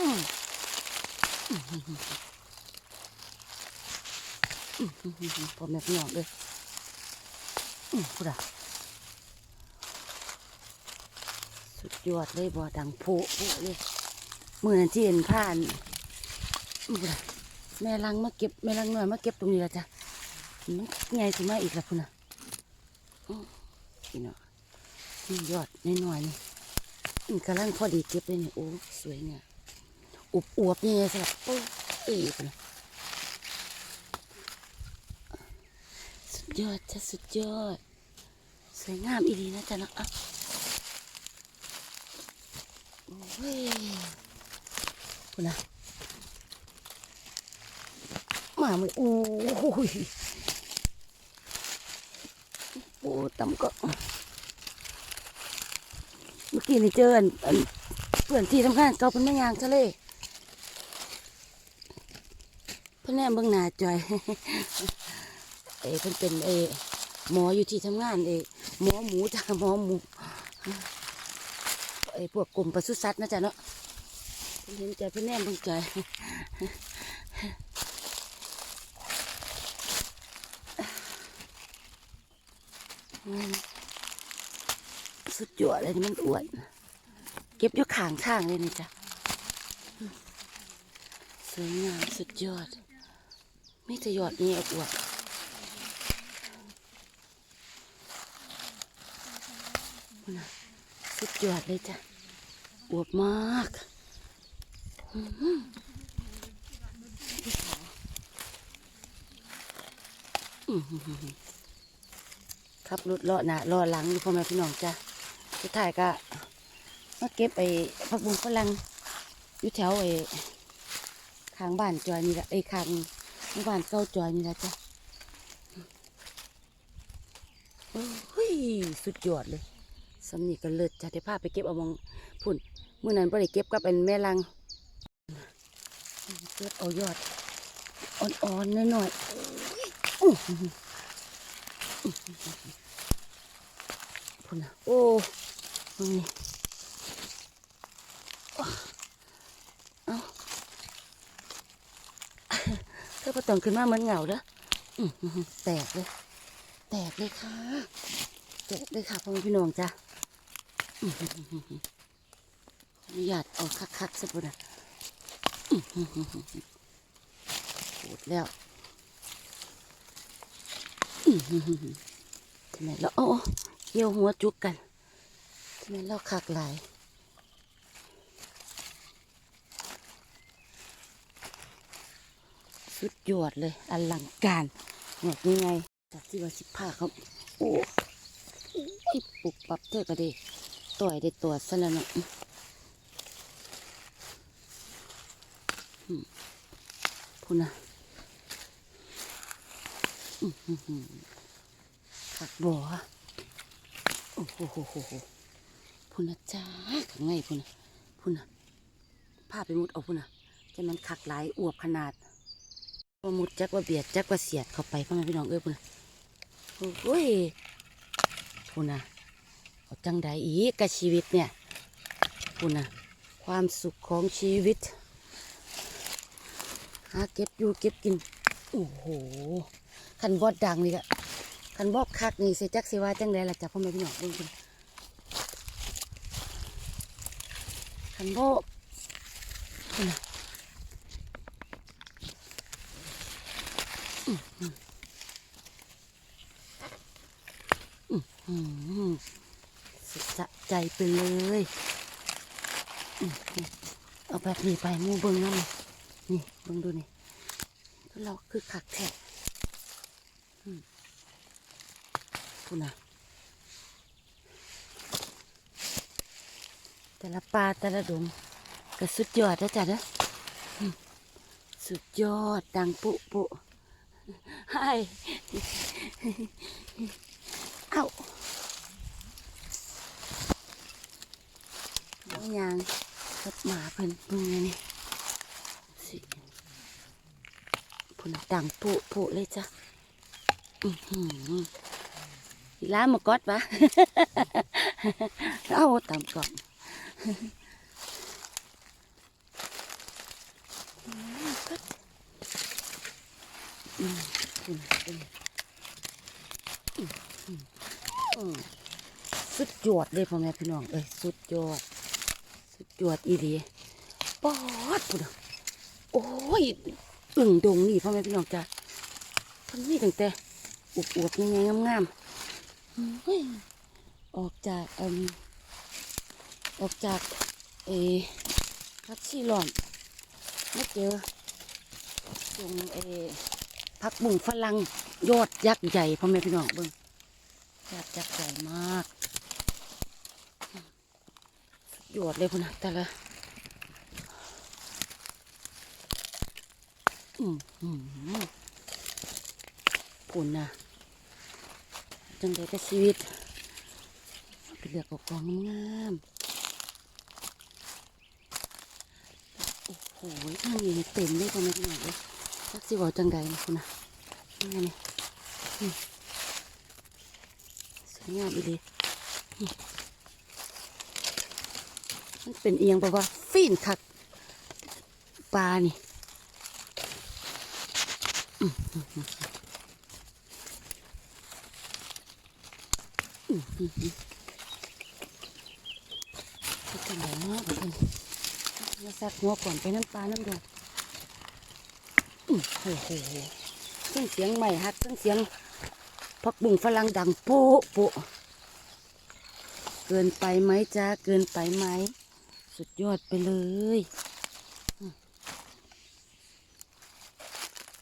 อืมอืมแม่พี่องเลยอืมพูดอะสุดยอดเลยบ่ดังโผล่โผล่เมือนั้นที่เห็นผ่านพูดอะแม่ลังมาเก็บแม่ลังหน่อยมาเก็บตรงนี้ละจ้ะมันใหญ่ขึ้นมาอีกแล้วพุ่นะอื้อพี่น้อนี่ยอดน้อยๆนี่อืมกำลังพอดีเก็บเลยเนี่ยโอ้สวยเนี่ย อุบอวบๆนี่ไงสลับโอ้เอ๋พุ่นะสุดยอดจ้ะสุดยอด สวยงามอีดีนะจ๊ะนะอะโอ้ยคุณนะมามือโอ้ยโอ้ตำก็ เมื่อกี้นี่เจออันเพื่อนที่ทำงานเก่าเป็นแม่ยางทะเลเพื่นแน่เบิ่งหน้าจอยเอเพิ่นเป็นเอหมออยู่ที่ทำงานเอหมอหมูจ้าหมอหมูไอพวกกลุ่มปศุสัตว์นะจ๊ะเนาะเพิ่นเห็นใจเพิ่นแนมเบิ่งใจอืมสุดยอดเลยมันอวดเก็บอยู่ข้างทางเลยนี่จ้ะ สวยงามสุดยอด มีแต่ยอดนี้อวดน่ะสุดยอดเลยจ้ะอวบมากขับรถเลาะหนาเลาะหลังอยู่พ่อแม่พี่น้องจ้ะสุดท้ายก็มาเก็บไอ้ผักบุ้งฝรั่งอยู่แถวไอ้ข้างบ้านจอยนี่ละไอ้ข้าง มู่บ้านเก้าจอยนี่ละจ้ะโอ้ยสุดยอดเลยสำนีก็เลิศจะได้พาไปเก็บเอามองพุ่นมื่อนั้นไ่ได้เก็บกับเป็นแม่ลังเก็บเอายอด อ่อนๆหน่อยๆพุ่นนะโอ้นี่เอา เธอประตองขึ้นมาเหมือนเหงาเด้อแตกเลย แตกเลยค่ะ แตกเลยค่ะพ่อพี่น้องจ้ะอนุญาตเอาคักๆสักคนนะปวดแล้วทำไมเราเอาเกี่ยวหัวจุกกันทำไมเราคักหลาย สุดยอดเลยอลังการหมดยังไงจากที่ว่าสิบผ้าเขาโอ้ยปลุกปับเท่ก็ดีต่อยได้ตัวซะแล้วเนาะพูนะขักบ่อโอ้โหโหโหพูนะจ้าข้างพูนะพูนะผ้าไปมุดเอาพูนะจะมันขักหลายอวบขนาด ว่ามุดจักว่าเบียดจักว่าเสียดเข้าไปพ่อแม่พี่น้องเอ้ยพูดนโอ้ยพูดนะเอาจังใดอีกกับชีวิตเนี่ยคุณนะความสุขของชีวิตหาเก็บอยู่เก็บกินโอ้โหคันบอดดังนี่กะคันบอดคักนี่เสจักสิว่าจังใดล่ะจ้ะพ่อแม่พี่น้องเบิ่งคุณคันบอดคุณนะอื้อหืออื้อหือ สะใจไปเลย เอาแบบนี้ไปมูเบิ้งนั่นนี่นี่เบิ้งดูนี่เราคือขักแทะอืมพูนะแต่ละปลาแต่ละดงก็สุดยอดนะจ๊ะเด้ออืมสุดยอดดังปุปุ ไฮเอ้าน้องยางกับหมาเพิ่นเพิ่งนี่สิพุ่นดังปุปุเลยจ้ะอือหือล้ามากอดปะเอาตามก่อง อืมคุณคุณอืมอืมอืม สุดยอดเลยพ่อแม่พี่น้อง เอ้ยสุดยอด สุดยอดอีดีปอดพุ่นโอ้ยอึ่งดงนี่พ่อแม่พี่น้องจ้ะมันมีตั้งแต่อวบๆยังไงงามๆออกจากเอ่ออกจากเออพักชีหลอมไม่เจอตรงเออ พักบุ่งฝรั่งยอดยักษ์ใหญ่พ่อแม่พี่น้องเบิ่งยอดยักษ์ใหญ่มากยอดเลยพุ่นนะแต่ละปุ่นนะจังไดก็ชีวิตไปลือกเอากองงามโอ้โหทางนี้เต็มเลยพ่อแม่พี่น้องเลย จักสิบอจังใดนะคุณนะนี่นี่สวยงามอีเลยมันเป็นเอียงแบบว่าฟีนคักปลานี่ก็จังไหนเนาะเพิ่นมาซักหัวก่อนไปน้ำปลาน้ำดองอื้อ โอ้โหเครื่องเสียงใหม่ฮักเครื่องเสียงพักบุ่งฝรั่งดังโป๊ะโป๊ะเกินไปไหมจ้าเกินไปไหม สุดยอดไปเลย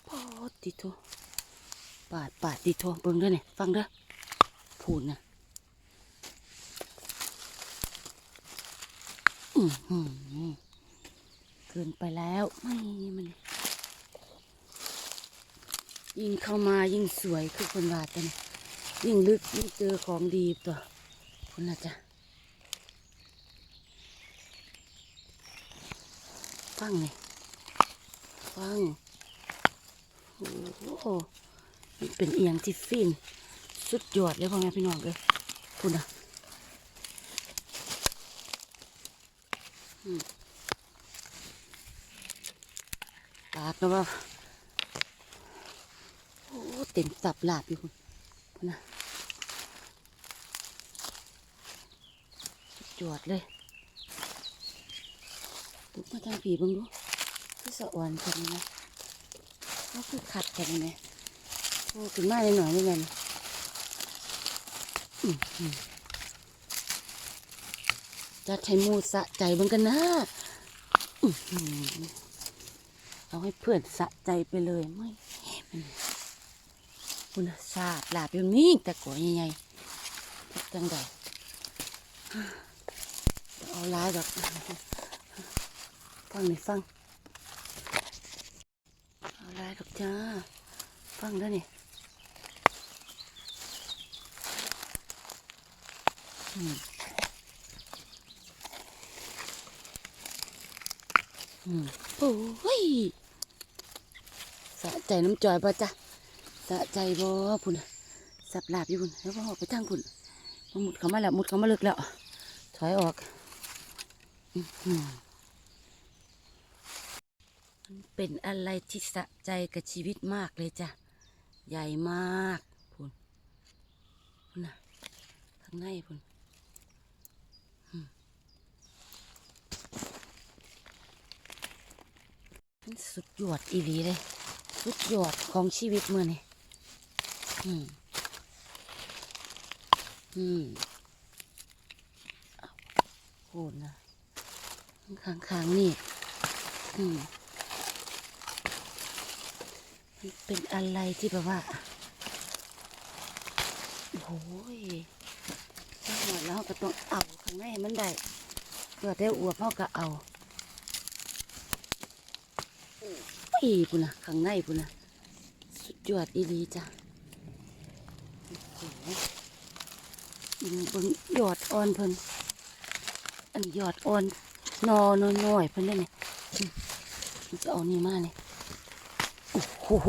ปอดดิโทปาดปาดดิโทเบิ่งด้อเนี่ยฟังเด้อพูดนะอือหือเกินไปแล้ว ไม่มันยิ่ ยิ่งเข้ามายิ่งสวยคือคนวาดกันยยิ่งลึกยิ่งเจอของดีตัวคุณนะจ๊ะฟังเลยฟังโอ้โหมันเป็นเอียงที่ฟินสุดยอดเลยพ่อแม่พี่น้องเลยคุณนะปากนะว่า ต็มตับหลาบอยู่คุณนะสุดเลยลุกมาทางผีเบังดูคือสะอ่อนกันนะเขาคือขัดกันนะโอ้ขึ้นมาหน่อยๆนี่ไงจะใช้มูสะใจบิ่งกันนะเอาให้เพื่อนสะใจไปเลยไม่ คุณศาสตร์หลาบอยู่นี่แต่ก่อใหญ่ๆจักจังใดเอาลายดอกฟังหน่ฟัง เอาลายดอกจ้า ฟังแล้วนี่อืมอืมโอ้ยสะใจน้ำจอยป่ะจ๊ะ สะใจบ่พุ่นสับหลาบอยู่พุ่นแล้วก็ออกไปทางพุ่นมาหมุดเขามาแล้วหมุดเขามาลึกแล้ว ถอยออกมันเป็นอะไรที่สะใจกับชีวิตมากเลยจ้ะ ใหญ่มากพุ่นพุ่นน่ะข้างในพุ่นมันสุดยอดอีหลีเลย สุดยอดของชีวิตเมื่อนี่ อืม อืมเอาโหดนะข้างๆนี่ อืมมันเป็นอะไรที่แบบว่าโอ้ยถ้าหมดแล้วก็ต้องเอาข้างในมันได้เกิดได้อวบเขาก็เอาอีปุ่นนะข้างในปุ่นนะสุดยอดอีดีจ้ะโอ้โห ยิงเบิ่งยอดอ่อนเพิ่นอันยอดอ่อนนอน้อยเพิ่นเนี่ยจะเอานี่มาเนี่ยโอ้โห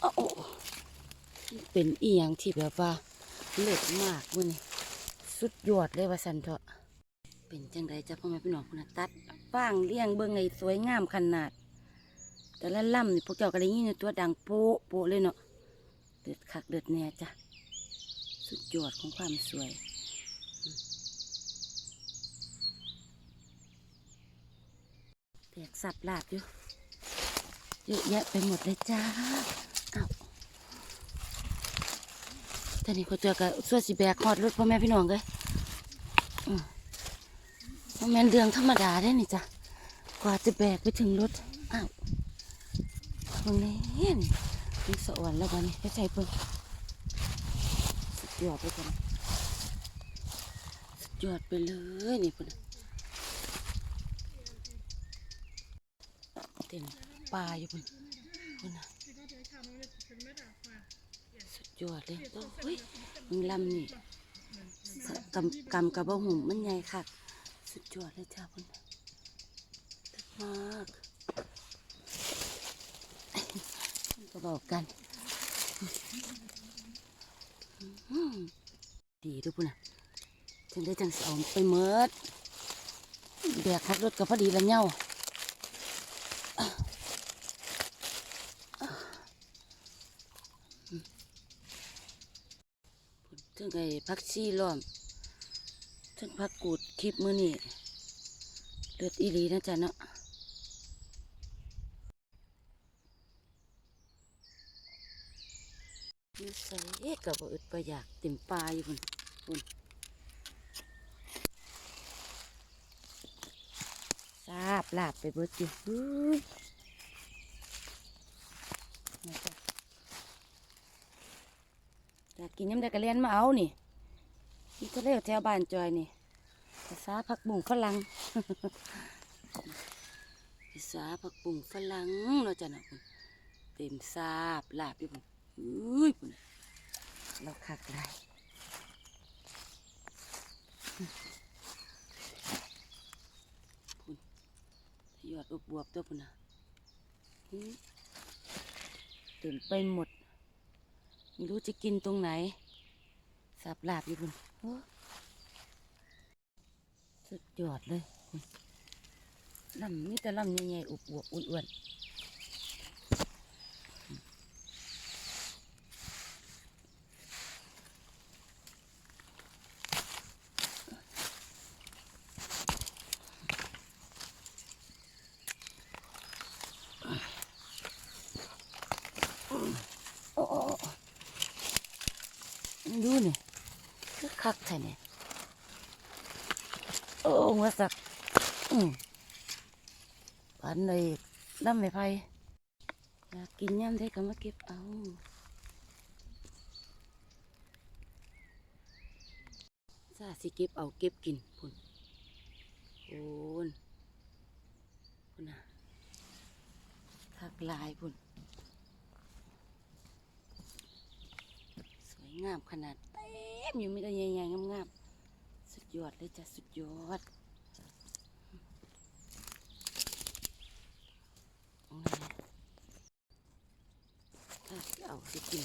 เอามันเป็นอีหยังที่แบบว่าเล็กมากเว้ยนี่สุดยอดเลยว่าสันเถอะเป็นจังไดจ้ะพ่อแม่พี่น้องคุณน่ะตัดฟางเลี้ยงเบิ่งไงสวยงามขนาด แต่ละล่ำนี่พวกเจ้าก็ได้ยินตัวดังโป๊ะโป๊ะเลยเนาะเดือดคักเดือดแน่จ้ะ สุดยอดของความสวย แตกสับหลาบอยู่เยอะแยะไปหมดเลยจ้าอ้าแต่นี่เขาเจอกับส่วนสีแบกฮอดรถพ่อแม่พี่น้องเลยอืมมันแม่เรื่องธรรมดาได้นี่จ้ะ กว่าจะแบกไปถึงรถอ้าวตรงนี้นี่สวรรค์แล้วบ้านี้ไปใจเพิ่ง สุดยอดไปกันยอดไปเลยนี่พุ่นน่ะเต็มปลาอยู่พุ่นพุ่นนะสุดยอดเลยโอ้ยมึงลำนี่กำกำกระบอกหุ่มมันใหญ่ค่ะสุดยอดเลยจ้าพุ่นน่ะเลิศมากก็บอกกัน ดีด้วยพุ่นน่ะจังได้จังสิเอาไปเมิดแบกคักรถก็พอดีละเน่าถึงไอ้พักซี่ล้อมถึงพักกูดคลิปมือนี่เลือดอีหลีนะจ๊ะเนาะนิสัย กับอึดประอยากเต็มปลาอยู่พุ่นพุ่นทราบลาบไปเบิดอยู่อื้อนี่จ้ะอยากกินยำได้กระเลียนมาเอานี่นี่ก็เรียกแถวบ้านจอยนี่ภาษาผักบุ้งฝรั่งภาษาผักบุ้งฝรั่งเราะจะนะคุณเต็มซาบลาบอยู่คุณอุ้ยคุณ เราคักไรคุณยอดอบวบตัวคุณนนะเต็มไปหมด ไม่รู้จะกินตรงไหน สับลาบอยู่คุณโอ้สุดยอดเลยลำนี่แต่ลำใหญ่ๆอบวบอ้วนๆ อ้ดูนี่คือคักแท้เนี่ยโอ้หัวสักอืมปันเลยลำไม่ไผ่อยากกินย่ำได้ก็มาเก็บเอาซาสิเก็บเอาเก็บกินพุ่นโอนพุ่นนะคักลายพุ่น สวย งามขนาดเต็มอยู่มีแต่ใหญ่ๆงามๆสุดยอดเลยจ้ะสุดยอดเอาไงถ้าสิเอาสิกิน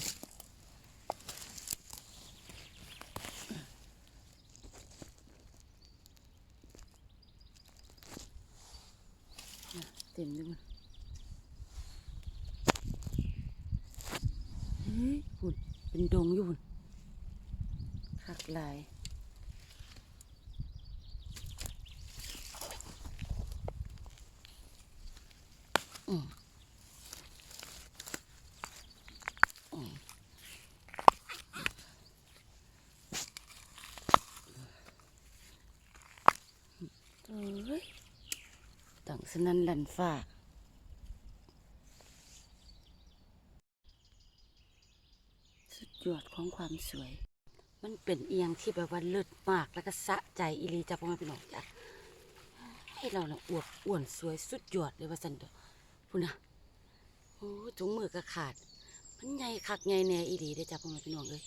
น่ะเต็มเลยมันเฮ้ยพุ่นเป็นดงอยู่พุ่นคักหลาย อืมอืม ตั้งสนันลันฟ้าสุดยอดของความสวย มันเป็นเอียงที่แบบว่าเลิศมากแล้วก็สะใจอีลีจะพ่อแม่พี่น้องจ้ะให้เราน่ะอวบอ้วนสวยสุดยอดเลยว่าสันเดอพูนะโอ้ถุงมือก็ขาด มันใหญ่คักใหญ่แน่อีลีได้จ้ะพ่อแม่พี่น้องเลย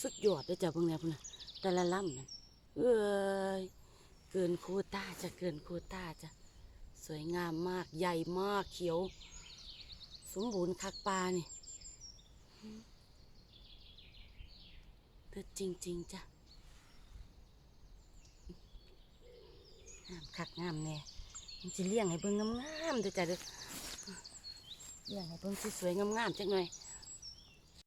สุดยอดได้จ้ะพวกเนี้ยพูดนะแต่ละลำนั่นเอ้ย เกินโควต้าจะเกินโควต้าจะสวยงามมากใหญ่มากเขียว สมบูรณ์คักปลานี่เลิศจริง ๆจ้ะงามคักงามแน่มันจะเลี้ยงให้เบิ่งงามๆด้อจ้ะเด้ออย่างให้เพิ่งสวยๆงามๆจักหน่อย